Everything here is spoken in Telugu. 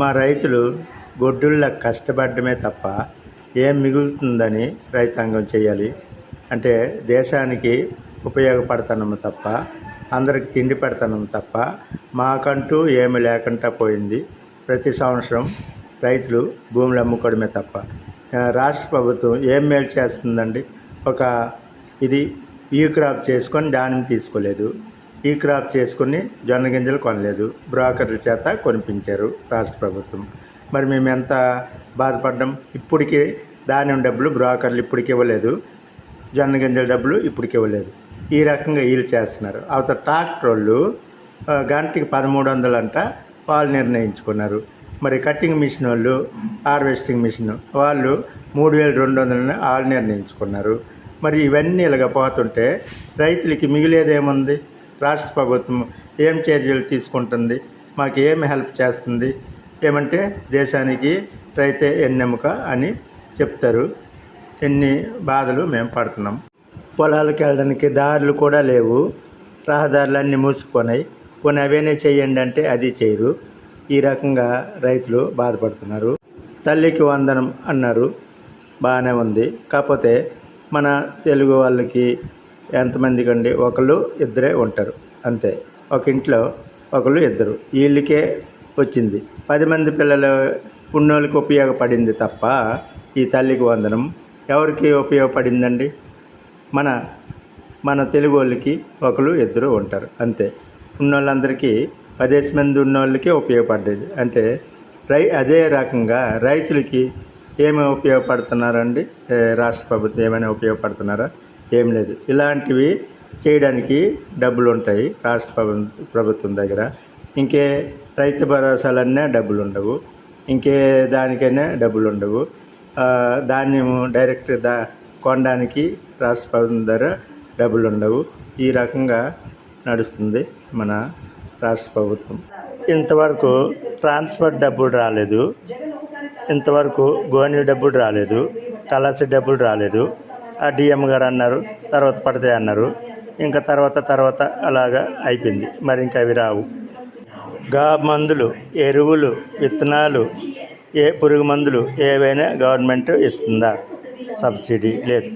మా రైతులు గొడ్డుల్లా కష్టపడమే తప్ప ఏం మిగులుతుందని రైతాంగం చేయాలి అంటే దేశానికి ఉపయోగపడతాము తప్ప అందరికి తిండి పెడతాము తప్ప మాకంటూ ఏమి లేకుండా పోయింది. ప్రతి సంవత్సరం రైతులు భూములు అమ్ముకోవడమే తప్ప. రాష్ట్ర ప్రభుత్వం ఏం మేలు చేస్తుందండి? ఒక ఇది ఈ క్రాప్ చేసుకొని దానిని తీసుకోలేదు. ఈ క్రాప్ చేసుకుని జొన్న గింజలు కొనలేదు. బ్రోకర్ల చేత కొనిపించారు రాష్ట్ర ప్రభుత్వం. మరి మేము ఎంత బాధపడ్డాం? ఇప్పటికీ ధాన్యం డబ్బులు బ్రోకర్లు ఇప్పటికి ఇవ్వలేదు. జొన్న గింజల డబ్బులు ఇప్పటికి ఇవ్వలేదు. ఈ రకంగా వీళ్ళు చేస్తున్నారు. అవతల ట్రాక్టర్ వాళ్ళు గంటకి పదమూడు వందలు అంట వాళ్ళు నిర్ణయించుకున్నారు. మరి కటింగ్ మిషన్ వాళ్ళు హార్వెస్టింగ్ మిషన్ వాళ్ళు మూడు వేల రెండు వందలని వాళ్ళు నిర్ణయించుకున్నారు. మరి ఇవన్నీ ఇలాగ పోతుంటే రైతులకి మిగిలేదేముంది? రాష్ట్ర ప్రభుత్వం ఏం చర్యలు తీసుకుంటుంది మాకు ఏమి హెల్ప్ చేస్తుంది ఏమంటే దేశానికి రైతే ఎన్నెముక అని చెప్తారు. ఎన్ని బాధలు మేము పడుతున్నాం. పొలాలకు వెళ్ళడానికి దారులు కూడా లేవు. రహదారులు అన్నీ మూసుకుపోయినాయి కొన్ని అవేనే చేయండి అంటే అది చేయరు. ఈ రకంగా రైతులు బాధపడుతున్నారు. తల్లికి వందనం అన్నారు. బాగానే ఉంది. కాకపోతే మన తెలుగు వాళ్ళకి ఎంతమంది కండి ఒకళ్ళు ఇద్దరే ఉంటారు. అంతే. ఒక ఇంట్లో ఒకళ్ళు ఇద్దరు. వీళ్ళకే వచ్చింది. పది మంది పిల్లలు ఉన్నోళ్ళకి ఉపయోగపడింది తప్ప ఈ తల్లికి వందనం. ఎవరికి ఉపయోగపడిందండి? మన మన తెలుగు వాళ్ళకి ఒకరు ఇద్దరు ఉంటారు. అంతే. ఉన్నోళ్ళందరికీ పదేసి మంది ఉన్నోళ్ళకి ఉపయోగపడ్డది. అంటే రై అదే రకంగా రైతులకి ఏమి ఉపయోగపడుతున్నారండి? రాష్ట్ర ప్రభుత్వం ఏమైనా ఉపయోగపడుతున్నారా? ఏం లేదు. ఇలాంటివి చేయడానికి డబ్బులు ఉంటాయి రాష్ట్ర ప్రభుత్వం దగ్గర. ఇంకే రైతు భరోసాలన్నా డబ్బులు ఉండవు ఇంకే దానికైనా డబ్బులు ఉండవు ధాన్యము డైరెక్ట్ దా కొనడానికి రాష్ట్ర ప్రభుత్వం దగ్గర డబ్బులు ఉండవు ఈ రకంగా నడుస్తుంది మన రాష్ట్ర ప్రభుత్వం. ఇంతవరకు ట్రాన్స్ఫర్ డబ్బులు రాలేదు. ఇంతవరకు గోని డబ్బులు రాలేదు. కలసి డబ్బులు రాలేదు. డిఎం గారు అన్నారు తర్వాత పడతాయి అన్నారు. ఇంకా తర్వాత తర్వాత అలాగా అయిపోయింది. మరి ఇంకా అవి రావు. గా మందులు ఎరువులు విత్తనాలు ఏ పురుగు మందులు ఏవైనా గవర్నమెంట్ ఇస్తుందా? సబ్సిడీ లేదు.